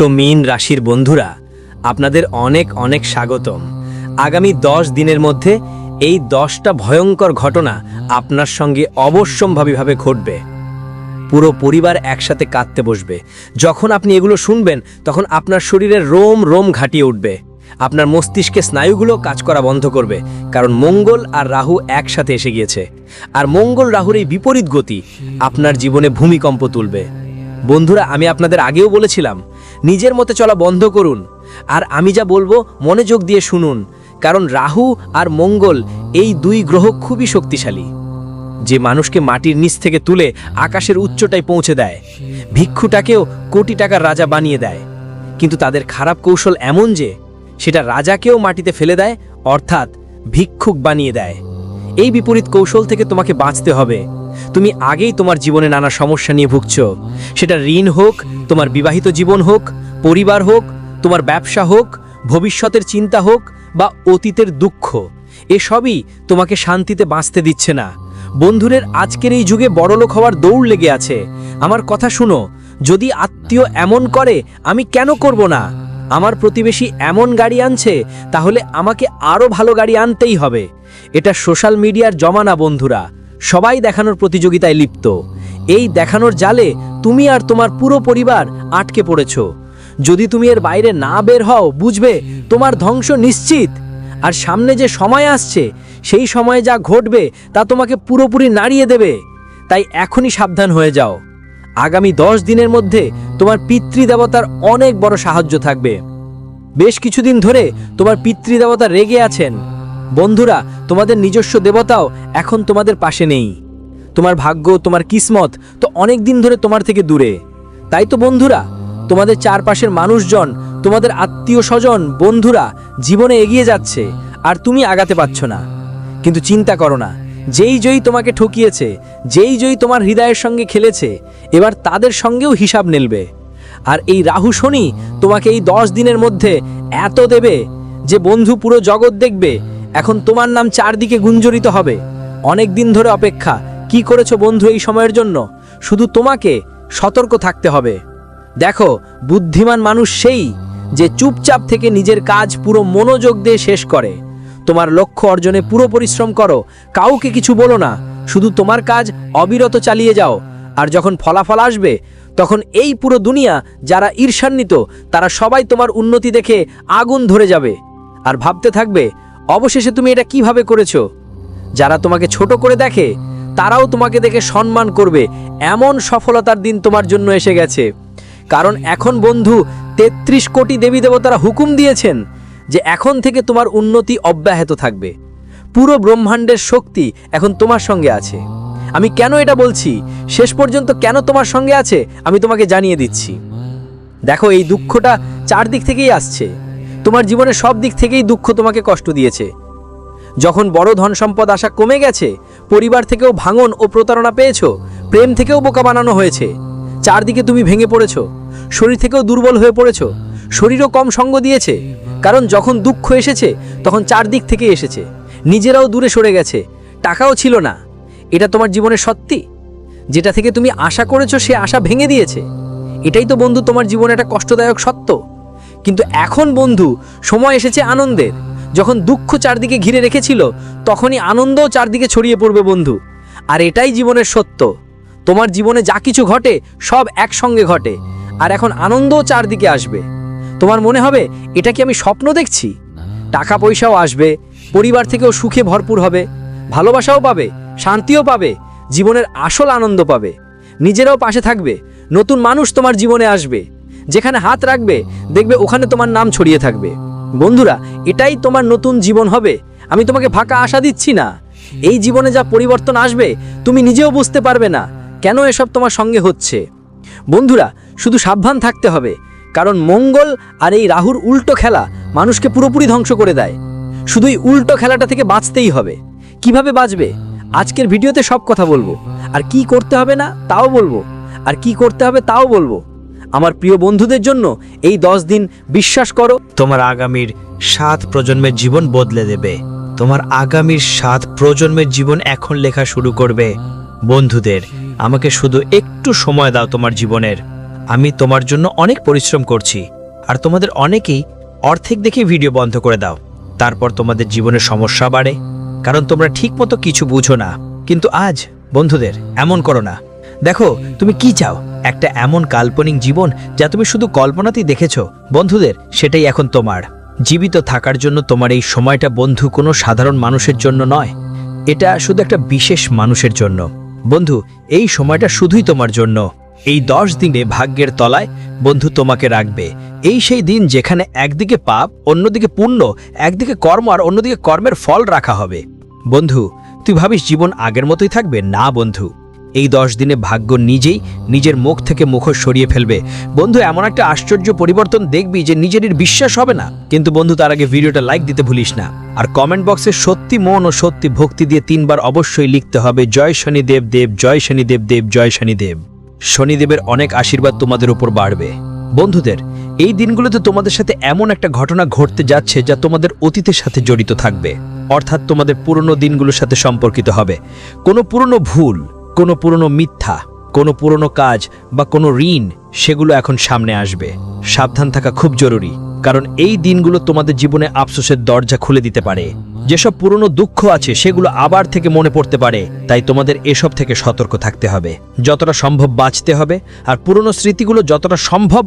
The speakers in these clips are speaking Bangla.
তো মীন রাশির বন্ধুরা, আপনাদের অনেক অনেক স্বাগতম। আগামী দশ দিনের মধ্যে এই দশটা ভয়ঙ্কর ঘটনা আপনার সঙ্গে অবশ্যম্ভাবীভাবে ঘটবে। পুরো পরিবার একসাথে কাঁদতে বসবে। যখন আপনি এগুলো শুনবেন, তখন আপনার শরীরের রোম রোম ঘাটিয়ে উঠবে। আপনার মস্তিষ্কে স্নায়ুগুলো কাজ করা বন্ধ করবে, কারণ মঙ্গল আর রাহু একসাথে এসে গিয়েছে। আর মঙ্গল রাহুর এই বিপরীত গতি আপনার জীবনে ভূমিকম্প তুলবে। বন্ধুরা, আমি আপনাদের আগেও বলেছিলাম নিজের মতে চলা বন্ধ করুন। আর আমি যা বলব, মনোযোগ দিয়ে শুনুন। কারণ রাহু আর মঙ্গল এই দুই গ্রহ খুবই শক্তিশালী। যে মানুষকে মাটির নিচ থেকে তুলে আকাশের উচ্চটায় পৌঁছে দেয়, ভিক্ষুটাকেও কোটি টাকার রাজা বানিয়ে দেয়। কিন্তু তাদের খারাপ কৌশল এমন যে, সেটা রাজাকেও মাটিতে ফেলে দেয়, অর্থাৎ ভিক্ষুক বানিয়ে দেয়। এই বিপরীত কৌশল থেকে তোমাকে বাঁচতে হবে। তুমি আগেই তোমার জীবনে নানা সমস্যা নিয়ে ভুগছ। সেটা ঋণ হোক, তোমার বিবাহিত জীবন হোক, পরিবার হোক, তোমার ব্যবসা হোক, ভবিষ্যতের চিন্তা হোক বা অতীতের দুঃখ। এসবই তোমাকে শান্তিতে বাঁচতে দিচ্ছে না। বন্ধুরের আজকের এই যুগে বড়লোক হওয়ার দৌড় লেগে আছে। আমার কথা শুনো, যদি আত্মীয় এমন করে, আমি কেন করব না? আমার প্রতিবেশী এমন গাড়ি আনছে, তাহলে আমাকে আরও ভালো গাড়ি আনতেই হবে। এটা সোশ্যাল মিডিয়ার জমানা, বন্ধুরা। সবাই দেখানোর প্রতিযোগিতায় লিপ্ত। এই দেখানোর জালে তুমি আর তোমার পুরো পরিবার আটকে পড়েছ। যদি তুমি এর বাইরে না বের হও, বুঝবে তোমার ধ্বংস নিশ্চিত। আর সামনে যে সময় আসছে, সেই সময়ে যা ঘটবে তা তোমাকে পুরোপুরি নাড়িয়ে দেবে। তাই এখনই সাবধান হয়ে যাও। আগামী দশ দিনের মধ্যে তোমার পিতৃদেবতার অনেক বড় সাহায্য থাকবে। বেশ কিছুদিন ধরে তোমার পিতৃদেবতা রেগে আছেন। বন্ধুরা, তোমাদের নিজস্ব দেবতাও এখন তোমাদের পাশে নেই। তোমার ভাগ্য, তোমার কিসমত তো অনেক দিন ধরে তোমার থেকে দূরে। তাই তো বন্ধুরা, তোমাদের চারপাশের মানুষজন, তোমাদের আত্মীয় স্বজন বন্ধুরা জীবনে এগিয়ে যাচ্ছে, আর তুমি আগাতে পারছ না। কিন্তু চিন্তা করো না, যেই জয়ী তোমাকে ঠকিয়েছে, যেই জয়ী তোমার হৃদয়ের সঙ্গে খেলেছে, এবার তাদের সঙ্গেও হিসাব নেলবে। আর এই রাহু শনি তোমাকে এই দশ দিনের মধ্যে এত দেবে যে বন্ধু পুরো জগৎ দেখবে এখন তোমার নাম চারদিকে গুঞ্জরিত হবে। অনেক দিন ধরে অপেক্ষা। কি করেছ বন্ধু এই সময়ের জন্য? শুধু তোমাকে সতর্ক থাকতে হবে। দেখো, বুদ্ধিমান মানুষ সেই যে চুপচাপ থেকে নিজের কাজ পুরো মনোযোগ দিয়ে শেষ করে। তোমার লক্ষ্য অর্জনে পুরো পরিশ্রম করো। কাউকে কিছু বলো না। শুধু তোমার কাজ অবিরত চালিয়ে যাও। আর যখন ফলাফল আসবে, তখন এই পুরো দুনিয়া যারা ঈর্ষান্বিত, তারা সবাই তোমার উন্নতি দেখে আগুন ধরে যাবে। আর ভাবতে থাকবে অবশেষে তুমি এটা কীভাবে করেছ? যারা তোমাকে ছোট করে দেখে, তারাও তোমাকে দেখে সম্মান করবে। এমন সফলতার দিন তোমার জন্য এসে গেছে। কারণ এখন বন্ধু, তেত্রিশ কোটি দেবী দেবতারা হুকুম দিয়েছেন যে এখন থেকে তোমার উন্নতি অব্যাহত থাকবে। পুরো ব্রহ্মাণ্ডের শক্তি এখন তোমার সঙ্গে আছে। আমি কেন এটা বলছি? শেষ পর্যন্ত কেন তোমার সঙ্গে আছে? আমি তোমাকে জানিয়ে দিচ্ছি। দেখো, এই দুঃখটা চারদিক থেকেই আসছে। তোমার জীবনের সব দিক থেকেই দুঃখ তোমাকে কষ্ট দিয়েছে। যখন বড় ধন সম্পদ আসা কমে গেছে, পরিবার থেকেও ভাঙন ও প্রতারণা পেয়েছ, প্রেম থেকেও বোকা বানানো হয়েছে, চারদিকে তুমি ভেঙে পড়েছ, শরীর থেকেও দুর্বল হয়ে পড়েছো, শরীরও কম সঙ্গ দিয়েছে, কারণ যখন দুঃখ এসেছে, তখন চারদিক থেকে এসেছে, নিজেরাও দূরে সরে গেছে, টাকাও ছিল না। এটা তোমার জীবনের সত্যি? যেটা থেকে তুমি আশা করেছ সে আশা ভেঙে দিয়েছে? এটাই তো বন্ধু তোমার জীবনে একটা কষ্টদায়ক সত্য। কিন্তু এখন, বন্ধু, সময় এসেছে আনন্দের। যখন দুঃখ চারদিকে ঘিরে রেখেছিল, তখনই আনন্দও চারদিকে ছড়িয়ে পড়বে, বন্ধু। আর এটাই জীবনের সত্য। তোমার জীবনে যা কিছু ঘটে, সব একসঙ্গে ঘটে। আর এখন আনন্দও চারদিকে আসবে। তোমার মনে হবে, এটা কি আমি স্বপ্ন দেখছি? টাকা পয়সাও আসবে, পরিবার থেকেও সুখে ভরপুর হবে, ভালোবাসাও পাবে, শান্তিও পাবে, জীবনের আসল আনন্দ পাবে। নিজেরাও পাশে থাকবে, নতুন মানুষ তোমার জীবনে আসবে। যেখানে হাত রাখবে, দেখবে ওখানে তোমার নাম ছড়িয়ে থাকবে। বন্ধুরা, এটাই তোমার নতুন জীবন হবে। আমি তোমাকে ফাঁকা আশা দিচ্ছি না। এই জীবনে যা পরিবর্তন আসবে, তুমি নিজেও বুঝতে পারবে না কেন এসব তোমার সঙ্গে হচ্ছে। বন্ধুরা, শুধু সাবধান থাকতে হবে, কারণ মঙ্গল আর এই রাহুর উল্টো খেলা মানুষকে পুরোপুরি ধ্বংস করে দেয়। শুধুই উল্টো খেলাটা থেকে বাঁচতেই হবে। কীভাবে বাঁচবে? আজকের ভিডিওতে সব কথা বলব। আর কি করতে হবে না, তাও বলব। আর কি করতে হবে, তাও বলব। আমার প্রিয় বন্ধুদের জন্য এই দশ দিন বিশ্বাস করো। তোমার আগামীর সাত প্রজন্মের জীবন বদলে দেবে। তোমার আগামীর সাত প্রজন্মের জীবন এখন লেখা শুরু করবে। বন্ধুদের, আমাকে শুধু একটু সময় দাও তোমার জীবনের। আমি তোমার জন্য অনেক পরিশ্রম করছি, আর তোমাদের অনেকেই অর্ধেক দেখে ভিডিও বন্ধ করে দাও। তারপর তোমাদের জীবনে সমস্যা বাড়ে, কারণ তোমরা ঠিকমতো কিছু বুঝো না। কিন্তু আজ, বন্ধুদের, এমন করো না। দেখো, তুমি কি চাও? একটা এমন কাল্পনিক জীবন যা তুমি শুধু কল্পনাতেই দেখেছ? বন্ধুদের, সেটাই এখন তোমার। জীবিত থাকার জন্য তোমার এই সময়টা বন্ধু কোনো সাধারণ মানুষের জন্য নয়। এটা শুধু একটা বিশেষ মানুষের জন্য। বন্ধু, এই সময়টা শুধুই তোমার জন্য। এই দশ দিনে ভাগ্যের তলায় বন্ধু তোমাকে রাখবে। এই সেই দিন যেখানে একদিকে পাপ, অন্যদিকে পুণ্য, একদিকে কর্ম আর অন্যদিকে কর্মের ফল রাখা হবে। বন্ধু, তুই ভাবিস জীবন আগের মতোই থাকবে? না, বন্ধু। এই দশ দিনে ভাগ্য নিজেই নিজের মুখ থেকে মুখোশ সরিয়ে ফেলবে। বন্ধু, এমন একটা আশ্চর্য পরিবর্তন দেখবি যে নিজেরই বিশ্বাস হবে না। কিন্তু বন্ধু, তার আগে ভিডিওটা লাইক দিতে ভুলিস না। আর কমেন্ট বক্সে সত্যি মন ও সত্যি ভক্তি দিয়ে তিনবার অবশ্যই লিখতে হবে, জয় শনিদেব দেব, জয় শনিদেব দেব, জয় শনিদেব। শনিদেবের অনেক আশীর্বাদ তোমাদের উপর বাড়বে। বন্ধুদের, এই দিনগুলোতে তোমাদের সাথে এমন একটা ঘটনা ঘটতে যাচ্ছে যা তোমাদের অতীতের সাথে জড়িত থাকবে। অর্থাৎ তোমাদের পুরনো দিনগুলোর সাথে সম্পর্কিত হবে। কোনো পুরনো ভুল কোনো পুরনো মিথ্যা, কোনো পুরনো কাজ বা কোনো ঋণ, সেগুলো এখন সামনে আসবে। সাবধান থাকা খুব জরুরি, কারণ এই দিনগুলো তোমাদের জীবনে আফসোসের দরজা খুলে দিতে পারে। যেসব পুরনো দুঃখ আছে, সেগুলো আবার থেকে মনে পড়তে পারে, তাই তোমাদের এসব থেকে সতর্ক থাকতে হবে। যতটা সম্ভব বাঁচতে হবে, আর পুরনো স্মৃতিগুলো যতটা সম্ভব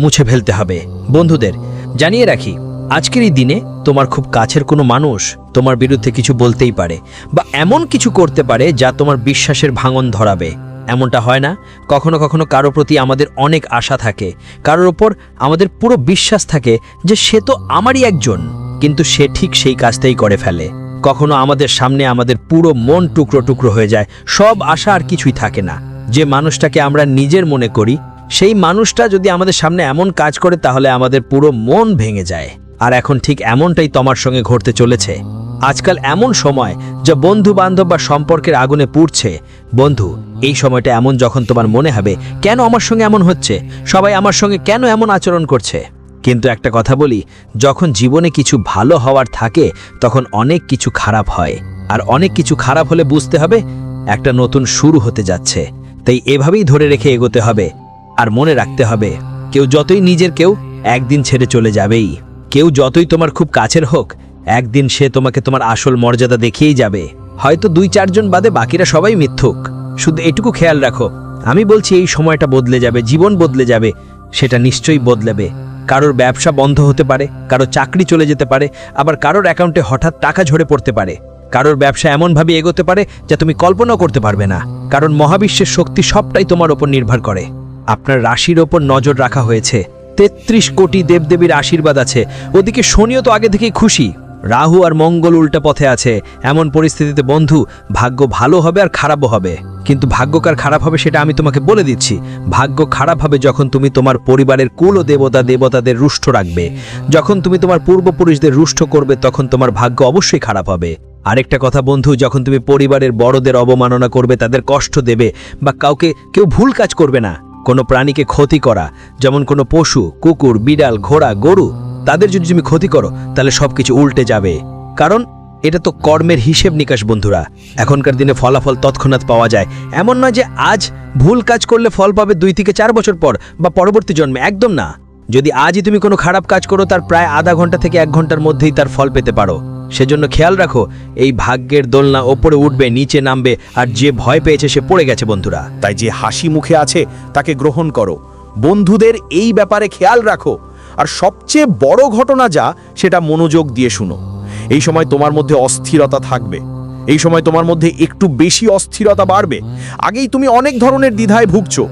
মুছে ফেলতে হবে। বন্ধুদের, জানিয়ে রাখি আজকের এই দিনে তোমার খুব কাছের কোনো মানুষ তোমার বিরুদ্ধে কিছু বলতেই পারে বা এমন কিছু করতে পারে যা তোমার বিশ্বাসের ভাঙন ধরাবে। এমনটা হয় না। কখনো কখনো কারও প্রতি আমাদের অনেক আশা থাকে। কারোর ওপর আমাদের পুরো বিশ্বাস থাকে যে সে তো আমারই একজন, কিন্তু সে ঠিক সেই কাজটাই করে ফেলে। কখনো আমাদের সামনে আমাদের পুরো মন টুকরো টুকরো হয়ে যায়। সব আশা আর কিছুই থাকে না। যে মানুষটাকে আমরা নিজের মনে করি, সেই মানুষটা যদি আমাদের সামনে এমন কাজ করে তাহলে আমাদের পুরো মন ভেঙে যায়। আর এখন ঠিক এমনটাই তোমার সঙ্গে ঘটতে চলেছে। আজকাল এমন সময় যা বন্ধু বান্ধব বা সম্পর্কের আগুনে পুড়ছে। বন্ধু, এই সময়টা এমন যখন তোমার মনে হবে, কেন আমার সঙ্গে এমন হচ্ছে? সবাই আমার সঙ্গে কেন এমন আচরণ করছে? কিন্তু একটা কথা বলি, যখন জীবনে কিছু ভালো হওয়ার থাকে, তখন অনেক কিছু খারাপ হয়। আর অনেক কিছু খারাপ হলে বুঝতে হবে, একটা নতুন শুরু হতে যাচ্ছে। তাই এভাবেই ধরে রেখে এগোতে হবে। আর মনে রাখতে হবে, কেউ যতই নিজের কেউ, একদিন ছেড়ে চলে যাবেই। কেউ যতই তোমার খুব কাছের হোক, একদিন সে তোমাকে তোমার আসল মর্যাদা দেখিয়েই যাবে। হয়তো দুই চারজন বাদে বাকিরা সবাই মিথ্যুক। শুধু এটুকু খেয়াল রাখো, আমি বলছি এই সময়টা বদলে যাবে, জীবন বদলে যাবে, সেটা নিশ্চয়ই বদলাবে। কারোর ব্যবসা বন্ধ হতে পারে, কারও চাকরি চলে যেতে পারে, আবার কারোর অ্যাকাউন্টে হঠাৎ টাকা ঝরে পড়তে পারে। কারোর ব্যবসা এমনভাবে এগোতে পারে যা তুমি কল্পনাও করতে পারবে না। কারণ মহাবিশ্বের শক্তি সবটাই তোমার ওপর নির্ভর করে। আপনার রাশির ওপর নজর রাখা হয়েছে। তেত্রিশ কোটি দেবদেবীর আশীর্বাদ আছে। ওদিকে শনিও তো আগে থেকেই খুশি। রাহু আর মঙ্গল উল্টা পথে আছে। এমন পরিস্থিতিতে বন্ধু, ভাগ্য ভালো হবে আর খারাপও হবে। কিন্তু ভাগ্যকার খারাপ হবে সেটা আমি তোমাকে বলে দিচ্ছি। ভাগ্য খারাপ হবে যখন তুমি তোমার পরিবারের কুল ও দেবতা দেবতাদের রুষ্ট রাখবে। যখন তুমি তোমার পূর্বপুরুষদের রুষ্ট করবে, তখন তোমার ভাগ্য অবশ্যই খারাপ হবে। আরেকটা কথা বন্ধু, যখন তুমি পরিবারের বড়দের অবমাননা করবে, তাদের কষ্ট দেবে, বা কাউকে কেউ ভুল কাজ করবে না কোনো প্রাণীকে ক্ষতি করা, যেমন কোনো পশু, কুকুর, বিড়াল, ঘোড়া, গরু, তাদের যদি তুমি ক্ষতি করো, তাহলে সবকিছু উল্টে যাবে। কারণ এটা তো কর্মের হিসেব নিকাশ বন্ধুরা। এখনকার দিনে ফলাফল তৎক্ষণাৎ পাওয়া যায়। এমন নয় যে আজ ভুল কাজ করলে ফল পাবে দুই থেকে চার বছর পর বা পরবর্তী জন্মে, একদম না। যদি আজই তুমি কোনো খারাপ কাজ করো, তার প্রায় আধা ঘণ্টা থেকে এক ঘণ্টার মধ্যেই তার ফল পেতে পারো। সেজন্য খেয়াল রাখো, এই ভাগ্যের দোলনা ওপরে উঠবে, নিচে নামবে, আর যে ভয় পেয়েছে সে পড়ে গেছে বন্ধুরা। তাই যে হাসি মুখে আছে, তাকে গ্রহণ করো। বন্ধুদের এই ব্যাপারে খেয়াল রাখো। আর সবচেয়ে বড় ঘটনা যা, সেটা মনোযোগ দিয়ে শুনো। এই সময় তোমার মধ্যে অস্থিরতা থাকবে। এই সময় তোমার মধ্যে একটু বেশি অস্থিরতা বাড়বে। আগেই তুমি অনেক ধরনের দ্বিধায় ভুগছো।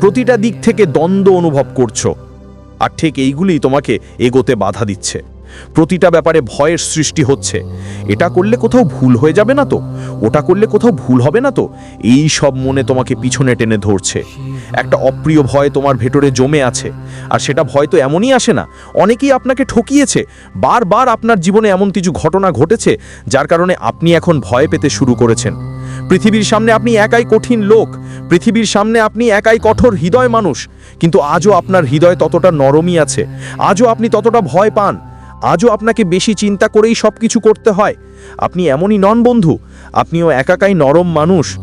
প্রতিটা দিক থেকে দ্বন্দ্ব অনুভব করছ। আর ঠিক এইগুলি তোমাকে এগোতে বাধা দিচ্ছে। প্রতিটা ব্যাপারে ভয়ের সৃষ্টি হচ্ছে। এটা করলে কোথাও ভুল হয়ে যাবে না তো? ওটা করলে কোথাও ভুল হবে না তো? এই সব মনে তোমাকে পিছনে টেনে ধরছে। একটা অপ্রিয় ভয় তোমার ভেতরে জমে আছে। আর সেটা ভয় তো এমনই আসে না, অনেকেই আপনাকে ঠকিয়েছে। বারবার আপনার জীবনে এমন কিছু ঘটনা ঘটেছে, যার কারণে আপনি এখন ভয় পেতে শুরু করেছেন। পৃথিবীর সামনে আপনি একাই কঠিন লোক, পৃথিবীর সামনে আপনি একাই কঠোর হৃদয় মানুষ, কিন্তু আজও আপনার হৃদয় ততটা নরমই আছে, আজও আপনি ততটা ভয় পান। আজও আপনাকে বেশি চিন্তা করেই সব কিছু করতে হয়। আপনি এমনই নন বন্ধু। আপনিও একাকাই নরম মানুষ।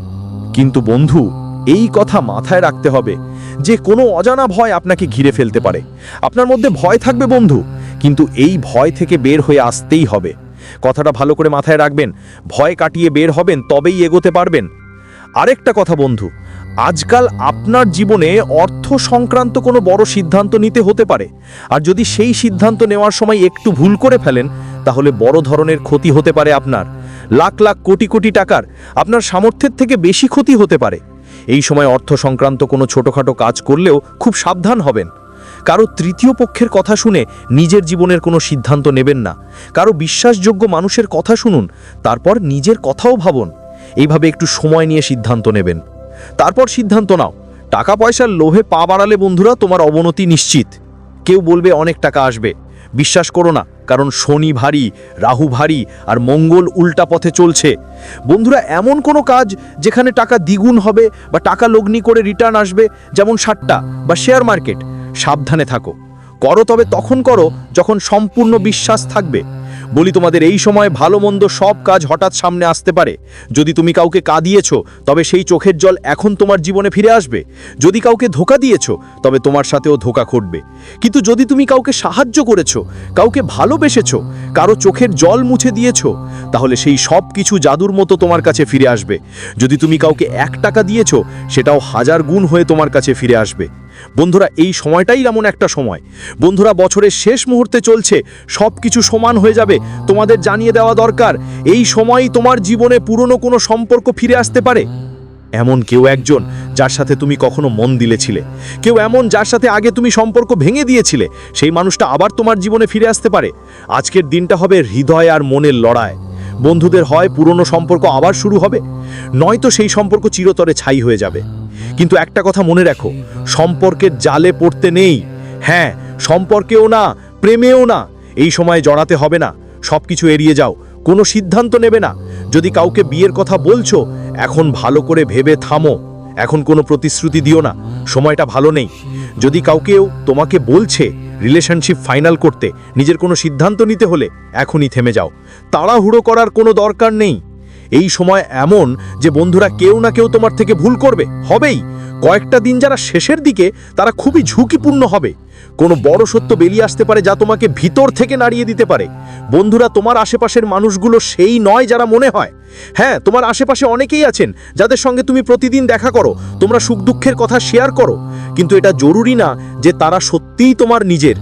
কিন্তু বন্ধু, এই কথা মাথায় রাখতে হবে। যে কোনো অজানা ভয় আপনাকে ঘিরে ফেলতে পারে। আপনার মধ্যে ভয় থাকবে বন্ধু, কিন্তু এই ভয় থেকে বের হয়ে আসতেই হবে। কথাটা ভালো করে মাথায় রাখবেন। ভয় কাটিয়ে বের হবেন, তবেই এগোতে পারবেন। আরেকটা কথা বন্ধু আজকাল আপনার জীবনে অর্থ সংক্রান্ত কোনো বড় সিদ্ধান্ত নিতে হতে পারে। আর যদি সেই সিদ্ধান্ত নেওয়ার সময় একটু ভুল করে ফেলেন, তাহলে বড় ধরনের ক্ষতি হতে পারে আপনার। লাখ লাখ কোটি কোটি টাকার আপনার সামর্থ্যের থেকে বেশি ক্ষতি হতে পারে। এই সময় অর্থ সংক্রান্ত কোনো ছোটোখাটো কাজ করলেও খুব সাবধান হবেন। কারও তৃতীয় পক্ষের কথা শুনে নিজের জীবনের কোনো সিদ্ধান্ত নেবেন না। কারও বিশ্বাসযোগ্য মানুষের কথা শুনুন, তারপর নিজের কথাও ভাবুন। এইভাবে একটু সময় নিয়ে সিদ্ধান্ত নেবেন। তারপর সিদ্ধান্ত নাও। টাকা পয়সার লোভে পা বাড়ালে বন্ধুরা তোমার অবনতি নিশ্চিত। কেউ বলবে অনেক টাকা আসবে। বিশ্বাস করো না, কারণ শনি ভারী, রাহু ভারী আর মঙ্গল উল্টা পথে চলছে। বন্ধুরা, এমন কোনো কাজ যেখানে টাকা দ্বিগুণ হবে বা টাকা লগ্নি করে রিটার্ন আসবে, যেমন সাট্টা বা শেয়ার মার্কেট সাবধানে থাকো। করো তবে তখন করো যখন সম্পূর্ণ বিশ্বাস থাকবে। বলি তোমাদের এই সময় ভালো মন্দ সব কাজ হঠাৎ সামনে আসতে পারে। যদি তুমি কাউকে কাঁদিয়েছো, তবে সেই চোখের জল এখন তোমার জীবনে ফিরে আসবে। যদি কাউকে ধোকা দিয়েছ, তবে তোমার সাথেও ধোকা ঘটবে। কিন্তু যদি তুমি কাউকে সাহায্য করেছ, কাউকে ভালোবেসেছো, কারও চোখের জল মুছে দিয়েছ, তাহলে সেই সব কিছু জাদুর মতো তোমার কাছে ফিরে আসবে। যদি তুমি কাউকে এক টাকা দিয়েছ, সেটাও হাজার গুণ হয়ে তোমার কাছে ফিরে আসবে। বন্ধুরা, এই সময়টাই এমন একটা সময়। বন্ধুরা, বছরের শেষ মুহূর্তে চলছে সব কিছু সমান হয়ে যাবে, তোমাদের জানিয়ে দেওয়া দরকার, এই সময়ই তোমার জীবনে পুরনো কোনো সম্পর্ক ফিরে আসতে পারে। এমন কেউ একজন যার সাথে তুমি কখনো মন দিলেছিলে, কেউ এমন যার সাথে আগে তুমি সম্পর্ক ভেঙে দিয়েছিলে, সেই মানুষটা আবার তোমার জীবনে ফিরে আসতে পারে। আজকের দিনটা হবে হৃদয় আর মনের লড়াই। বন্ধুদের হয় পুরনো সম্পর্ক আবার শুরু হবে, নয়তো সেই সম্পর্ক চিরতরে ছাই হয়ে যাবে। কিন্তু একটা কথা মনে রাখো, সম্পর্কের জালে পড়তে নেই। হ্যাঁ সম্পর্কেও না, প্রেমেও না। এই সময় জড়াতে হবে না সব কিছু এড়িয়ে যাও। কোনো সিদ্ধান্ত নেবে না। যদি কাউকে বিয়ের কথা বলছো, এখন ভালো করে ভেবে থামো। এখন কোনো প্রতিশ্রুতি দিও না, সময়টা ভালো নেই। যদি কাউকেও তোমাকে বলছে রিলেশনশিপ ফাইনাল করতে, নিজের কোনো সিদ্ধান্ত নিতে হলে এখনই থেমে যাও। তাড়াহুড়ো করার কোনো দরকার নেই। এই সময় এমন যে বন্ধুরা কেউ না কেউ তোমার থেকে ভুল করবে, হবেই। কয়েকটা দিন যারা শেষের দিকে, তারা খুবই ঝুঁকিপূর্ণ হবে। কোনো বড় সত্য বেরিয়ে আসতে পারে যা তোমাকে ভিতর থেকে নাড়িয়ে দিতে পারে। বন্ধুরা, তোমার আশেপাশের মানুষগুলো সেই নয় যারা মনে হয়। হ্যাঁ তোমার আশেপাশে অনেকেই আছেন যাদের সঙ্গে তুমি প্রতিদিন দেখা করো, তোমরা সুখ দুঃখের কথা শেয়ার করো। কিন্তু এটা জরুরি না যে তারা সত্যিই তোমার নিজের।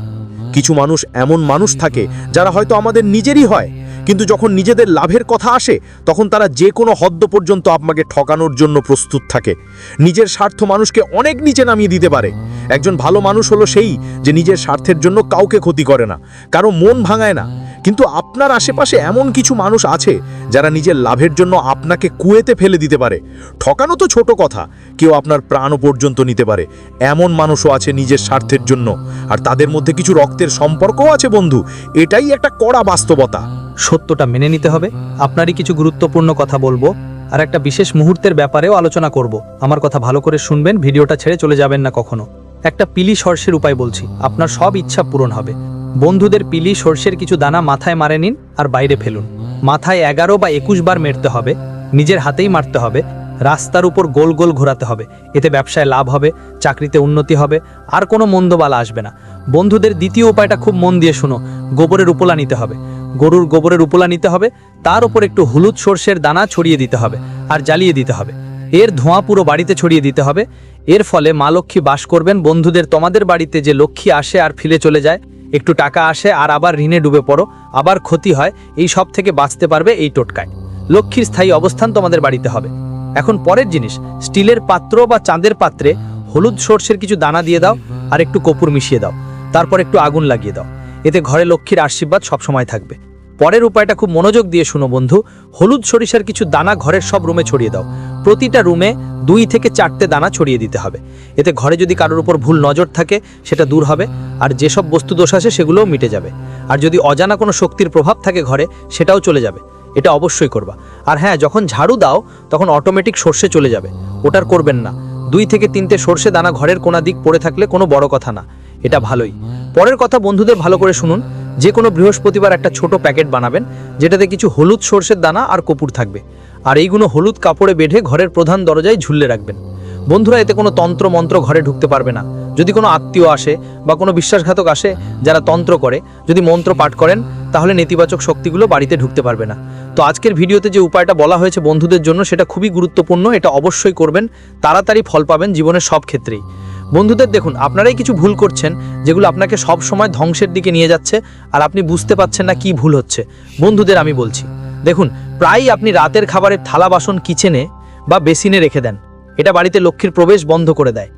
কিছু মানুষ এমন মানুষ থাকে যারা হয়তো আমাদের নিজেরই হয়। কিন্তু যখন নিজেদের লাভের কথা আসে, তখন তারা যে কোনো হদ্দ পর্যন্ত আপনাকে ঠকানোর জন্য প্রস্তুত থাকে। নিজের স্বার্থ মানুষকে অনেক নিচে নামিয়ে দিতে পারে। একজন ভালো মানুষ হলো সেই যে নিজের স্বার্থের জন্য কাউকে ক্ষতি করে না, কারও মন ভাঙায় না। কিন্তু আপনার আশেপাশে এমন কিছু মানুষ আছে, যারা নিজের লাভের জন্য আপনাকে কুয়েতে ফেলে দিতে পারে। ঠকানো তো ছোট কথা, কেউ আপনার প্রাণও পর্যন্ত নিতে পারে। এমন মানুষও আছে নিজের স্বার্থের জন্য। আর তাদের মধ্যে কিছু রক্তের সম্পর্কও আছে বন্ধু। এটাই একটা কড়া বাস্তবতা। সত্যটা মেনে নিতে হবে। আপনারই কিছু গুরুত্বপূর্ণ কথা বলব আর একটা বিশেষ মুহূর্তের ব্যাপারেও আলোচনা করব। আমার কথা ভালো করে শুনবেন, ভিডিওটা ছেড়ে চলে যাবেন না কখনো। একটা পিলি সর্ষের উপায় বলছি, আপনার সব ইচ্ছা পূরণ হবে। বন্ধুদের পিলি সর্ষের কিছু দানা মাথায় মারে নিন আর বাইরে ফেলুন। মাথায় এগারো বা একুশ বার মেরতে হবে, নিজের হাতেই মারতে হবে, রাস্তার উপর গোল গোল ঘোরাতে হবে, এতে ব্যবসায় লাভ হবে, চাকরিতে উন্নতি হবে, আর কোনো মন্দবালা আসবে না। বন্ধুদের দ্বিতীয় উপায়টা খুব মন দিয়ে শুনো, গোবরের উপলা নিতে হবে। গরুর গোবরের উপলা নিতে হবে, তার উপর একটু হলুদ সর্ষের দানা ছড়িয়ে দিতে হবে আর জ্বালিয়ে দিতে হবে। এর ধোঁয়া পুরো বাড়িতে ছড়িয়ে দিতে হবে। এর ফলে মা লক্ষ্মী বাস করবেন, বন্ধুদের তোমাদের বাড়িতে যে লক্ষ্মী আসে আর ফিরে চলে যায়, একটু টাকা আসে আর আবার ঋণে ডুবে পড়ো, আবার ক্ষতি হয়, এই সব থেকে বাঁচতে পারবে এই টোটকায়। লক্ষ্মীর স্থায়ী অবস্থান তোমাদের বাড়িতে হবে। এখন পরের জিনিস, স্টিলের পাত্র বা চাঁদের পাত্রে হলুদ সর্ষের কিছু দানা দিয়ে দাও আর একটু কপুর মিশিয়ে দাও। তারপর একটু আগুন লাগিয়ে দাও। এতে ঘরে লক্ষ্মীর আশীর্বাদ সবসময় থাকবে। পরের উপায়টা খুব মনোযোগ দিয়ে শুনো বন্ধু, হলুদ সরিষার কিছু দানা ঘরের সব রুমে ছড়িয়ে দাও। প্রতিটা রুমে দুই থেকে চারটে দানা ছড়িয়ে দিতে হবে। এতে ঘরে যদি কারোর উপর ভুল নজর থাকে, সেটা দূর হবে, আর যেসব বস্তু দোষ আছে সেগুলোও মিটে যাবে। আর যদি অজানা কোনো শক্তির প্রভাব থাকে ঘরে, সেটাও চলে যাবে। এটা অবশ্যই করবা। আর হ্যাঁ যখন ঝাড়ু দাও, তখন অটোমেটিক সর্ষে চলে যাবে। ওটার করবেন না। দুই থেকে তিনটে সর্ষে দানা ঘরের কোনা দিক পড়ে থাকলে কোনো বড় কথা না। এটা ভালোই। পরের কথা বন্ধুদের ভালো করে শুনুন, যে কোনো বৃহস্পতিবার একটা ছোট প্যাকেট বানাবেন, যেটাতে কিছু হলুদ সর্ষের দানা আর কপুর থাকবে। আর এইগুলো হলুদ কাপড়ে বেঁধে ঘরের প্রধান দরজায় ঝুললে রাখবেন। বন্ধুরা, এতে কোনো তন্ত্র মন্ত্র ঘরে ঢুকতে পারবে না। যদি কোনো আত্মীয় আসে বা কোনো বিশ্বাসঘাতক আসে যারা তন্ত্র করে, যদি মন্ত্র পাঠ করেন, তাহলে নেতিবাচক শক্তিগুলো বাড়িতে ঢুকতে পারবে না। তো আজকের ভিডিওতে যে উপায়টা বলা হয়েছে বন্ধুদের জন্য, সেটা খুবই গুরুত্বপূর্ণ, এটা অবশ্যই করবেন। তাড়াতাড়ি ফল পাবেন জীবনের সব ক্ষেত্রেই। বন্ধুদের দেখুন, আপনারাই কিছু ভুল করছেন যেগুলো আপনাকে সব সময় ধ্বংসের দিকে নিয়ে যাচ্ছে আর আপনি বুঝতে পাচ্ছেন না কি ভুল হচ্ছে। বন্ধুদের আমি বলছি, দেখুন, প্রায়ই আপনি রাতের খাবারের থালা বাসন কিচেনে বা বেসিনে রেখে দেন। এটা বাড়িতে লক্ষ্মীর প্রবেশ বন্ধ করে দেয়।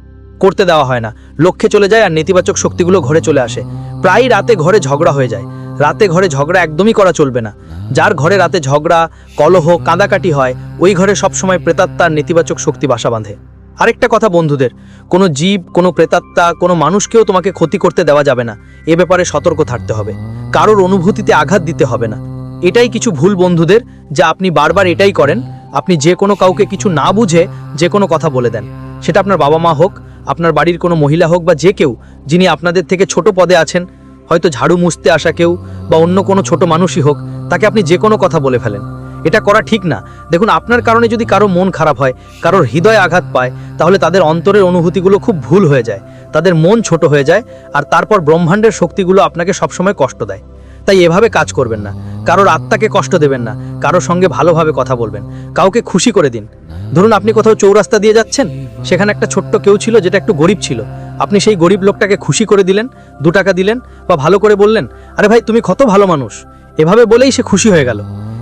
করতে দেওয়া হয় না। লক্ষ্যে চলে যায় আর নেতিবাচক শক্তিগুলো ঘরে চলে আসে। প্রায় রাতে ঘরে ঝগড়া হয়ে যায়। রাতে ঘরে ঝগড়া একদমই করা চলবে না। যার ঘরে রাতে ঝগড়া, কলহ, কাঁদাকাটি হয়, ওই ঘরে সবসময় প্রেতাত্মার নেতিবাচক শক্তি বাসা বাঁধে। আরেকটা কথা বন্ধুদের, কোনো জীব, কোনো প্রেতাত্মা, কোনো মানুষকেও তোমাকে ক্ষতি করতে দেওয়া যাবে না। এ ব্যাপারে সতর্ক থাকতে হবে। কারোর অনুভূতিতে আঘাত দিতে হবে না। এটাই কিছু ভুল বন্ধুদের, যা আপনি বারবার এটাই করেন। আপনি যে কোনো কাউকে কিছু না বুঝে যে কোনো কথা বলে দেন। সেটা আপনার বাবা মা হোক, আপনার বাড়ির কোনো মহিলা হোক বা যে কেউ, যিনি আপনাদের থেকে ছোট পদে আছেন, হয়তো ঝাড়ু মুছতে আসা কেউ বা অন্য কোনো ছোট মানুষই হোক, তাকে আপনি যে কোনো কথা বলে ফেলেন। এটা করা ঠিক না। দেখুন, আপনার কারণে যদি কারও মন খারাপ হয়, কারোর হৃদয় আঘাত পায়, তাহলে তাদের অন্তরের অনুভূতিগুলো খুব ভুল হয়ে যায়। তাদের মন ছোট হয়ে যায়, আর তারপর ব্রহ্মাণ্ডের শক্তিগুলো আপনাকে সবসময় কষ্ট দেয়। তাই এভাবে কাজ করবেন না। কারোর আত্মাকে কষ্ট দেবেন না। কারোর সঙ্গে ভালোভাবে কথা বলবেন। কাউকে খুশি করে দিন। ধরুন, আপনি কোথাও চৌরাস্তা দিয়ে যাচ্ছেন। সেখানে একটা ছোট্ট কেউ ছিল, যেটা একটু গরিব ছিল। আপনি সেই গরিব লোকটাকে খুশি করে দিলেন, দু টাকা দিলেন, বা ভালো করে বললেন, আরে ভাই, তুমি কত ভালো মানুষ। এভাবে বলেই সে খুশি হয়ে গেল।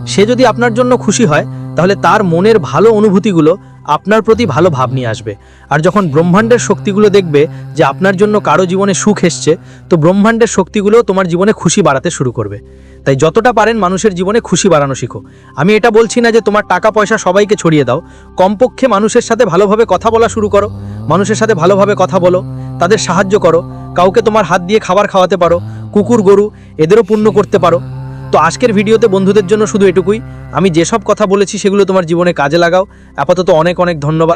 সে যদি আপনার জন্য খুশি হয়, তাহলে তার মনের ভালো অনুভূতিগুলো আপনার প্রতি ভালো ভাব নিয়ে আসবে। আর যখন ব্রহ্মাণ্ডের শক্তিগুলো দেখবে যে আপনার জন্য কারও জীবনে সুখ এসছে, তো ব্রহ্মাণ্ডের শক্তিগুলো তোমার জীবনে খুশি বাড়াতে শুরু করবে। তাই যতটা পারেন মানুষের জীবনে খুশি বাড়ানো শিখো। আমি এটা বলছি না যে তোমার টাকা পয়সা সবাইকে ছড়িয়ে দাও। কমপক্ষে মানুষের সাথে ভালোভাবে কথা বলা শুরু করো। মানুষের সাথে ভালোভাবে কথা বলো। তাদের সাহায্য করো। কাউকে তোমার হাত দিয়ে খাবার খাওয়াতে পারো। কুকুর, গরু, এদেরও পূর্ণ করতে পারো। তো আজকের ভিডিওতে বন্ধুদের জন্য শুধু এটুকুই। আমি যেসব কথা বলেছি সেগুলো তোমার জীবনে কাজে লাগাও। আপাতত অনেক অনেক ধন্যবাদ।